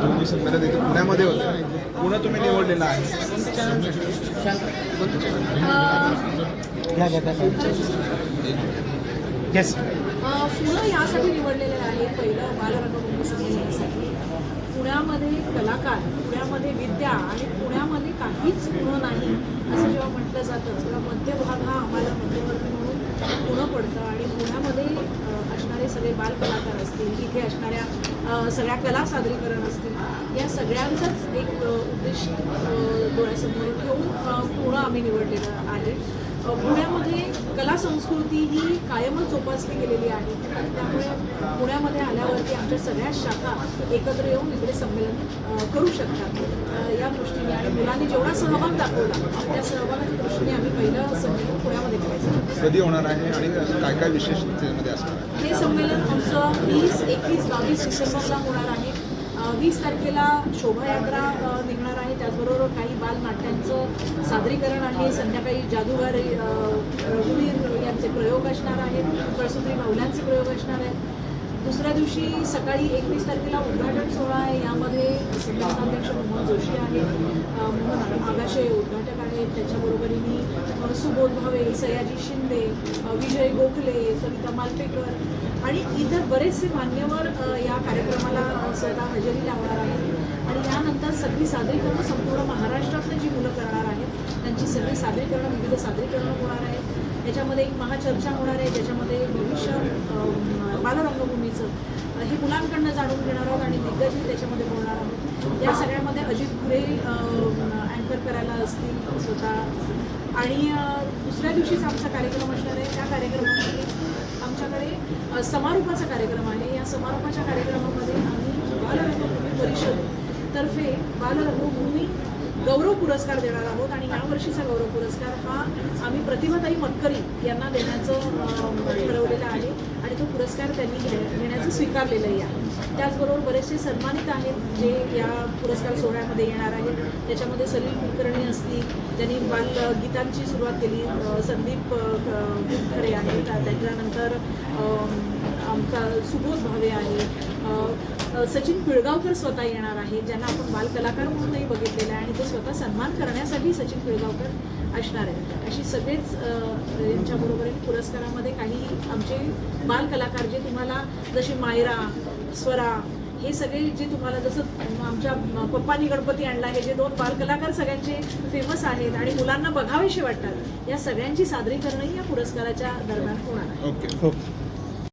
दोन्ही संमेलन इथे पुण्यामध्ये होतं. पुणे तुम्ही निवडलेलं आहे. येस पुणं यासाठी निवडलेले आहे पहिलं बालरंगभूमी संमेलनासाठी पुण्यामध्ये कलाकार पुण्यामध्ये विद्या आणि पुण्यामध्ये काहीच पुणं नाही असं जेव्हा म्हटलं जातं तेव्हा मध्यभाग हा आम्हाला मध्यवर्ती म्हणून पुणं पडतं. आणि पुण्यामध्ये असणारे सगळे बालकलाकार असतील इथे असणाऱ्या सगळ्या कला सादरीकरण असतील. या सगळ्यांचाच एक उद्देश डोळ्यासमोर ठेवून पुणं आम्ही निवडलेलं आहे. पुण्यामध्ये कला संस्कृती ही कायमच जोपासली गेलेली आहे. त्यामुळे पुण्यामध्ये आल्यावरती आमच्या सगळ्या शाखा एकत्र येऊन इकडे संमेलन करू शकतात. या दृष्टीने आणि मुलांनी जेवढा सहभाग दाखवला त्या सहभागाची दृष्टीने आम्ही पहिलं संमेलन पुण्यामध्ये करायचं कधी होणार आहे आणि काय काय विशेष त्यामध्ये असणार आहे? हे संमेलन आमचं वीस एकवीस बावीस डिसेंबरला होणार आहे. वीस तारखेला शोभायात्रा निघणार आहे. त्याचबरोबर काही बालनाट्यांचं सादरीकरण आहे संध्याकाळी जादूगार रघुवीर यांचे प्रयोग असणार आहेत. कळसुत्री मौल्यांचे प्रयोग असणार आहेत. दुसऱ्या दिवशी सकाळी एकवीस तारखेला उद्घाटन सोहळा आहे. यामध्ये संघटनाध्यक्ष मोहन जोशी आहे मोहन आगाशे उद्घाटक आहेत. त्याच्याबरोबरीने सुबोध भावे सयाजी शिंदे विजय गोखले सविता मालपेकर आणि इतर बरेचसे मान्यवर या कार्यक्रमाला स्वतः हजेरी लावणार आहेत. आणि यानंतर सगळी सादरीकरणं संपूर्ण महाराष्ट्रातनं जी मुलं करणार आहेत त्यांची सगळी सादरीकरणं विविध सादरीकरणं होणार आहेत. याच्यामध्ये एक महाचर्चा होणार आहे. ज्याच्यामध्ये भविष्य बालरंगभूमीचं हे मुलांकडनं जाणून घेणार आहोत आणि दिग्गजही त्याच्यामध्ये बोलणार आहोत. या सगळ्यामध्ये अजित घुरे अँकर करायला असतील स्वतः. आणि दुसऱ्या दिवशीच आमचा कार्यक्रम असणार आहे. त्या कार्यक्रमामध्ये आमच्याकडे समारोपाचा कार्यक्रम आहे. या समारोपाच्या कार्यक्रमामध्ये आम्ही बालरंगभूमी परिषद तर्फे बालरंगभूमी गौरव पुरस्कार देणार आहोत आणि यावर्षीचा गौरव पुरस्कार हा आम्ही प्रतिभाताई मतकरी यांना देण्याचं ठरवलेलं आहे. आणि तो पुरस्कार त्यांनी घे- घेण्याचं स्वीकारलेलंही आहे. त्याचबरोबर बरेचसे सन्मानित आहेत जे या पुरस्कार सोहळ्यामध्ये येणार आहेत. त्याच्यामध्ये सलील कुलकर्णी असतील ज्यांनी बालगीतांची सुरुवात केली. संदीप खरे आहेत. त्याच्यानंतर आमचा सुबोध भावे आहे सचिन पिळगावकर स्वतः येणार आहेत ज्यांना आपण बालकलाकार म्हणूनही बघितलेलं आहे आणि ते स्वतः सन्मान करण्यासाठी सचिन पिळगावकर असणार आहेत. अशी सगळेच अ, यांच्याबरोबरीने पुरस्कारामध्ये काही आमचे बालकलाकार जे तुम्हाला जसे मायरा स्वरा हे सगळे जे तुम्हाला जसं आमच्या पप्पानी गणपती आणला हे जे दोन बालकलाकार सगळ्यांचे फेमस आहेत आणि मुलांना बघावेसे वाटतात या सगळ्यांची सादरीकरणही या पुरस्काराच्या दरम्यान होणार आहे. ओके. ओके.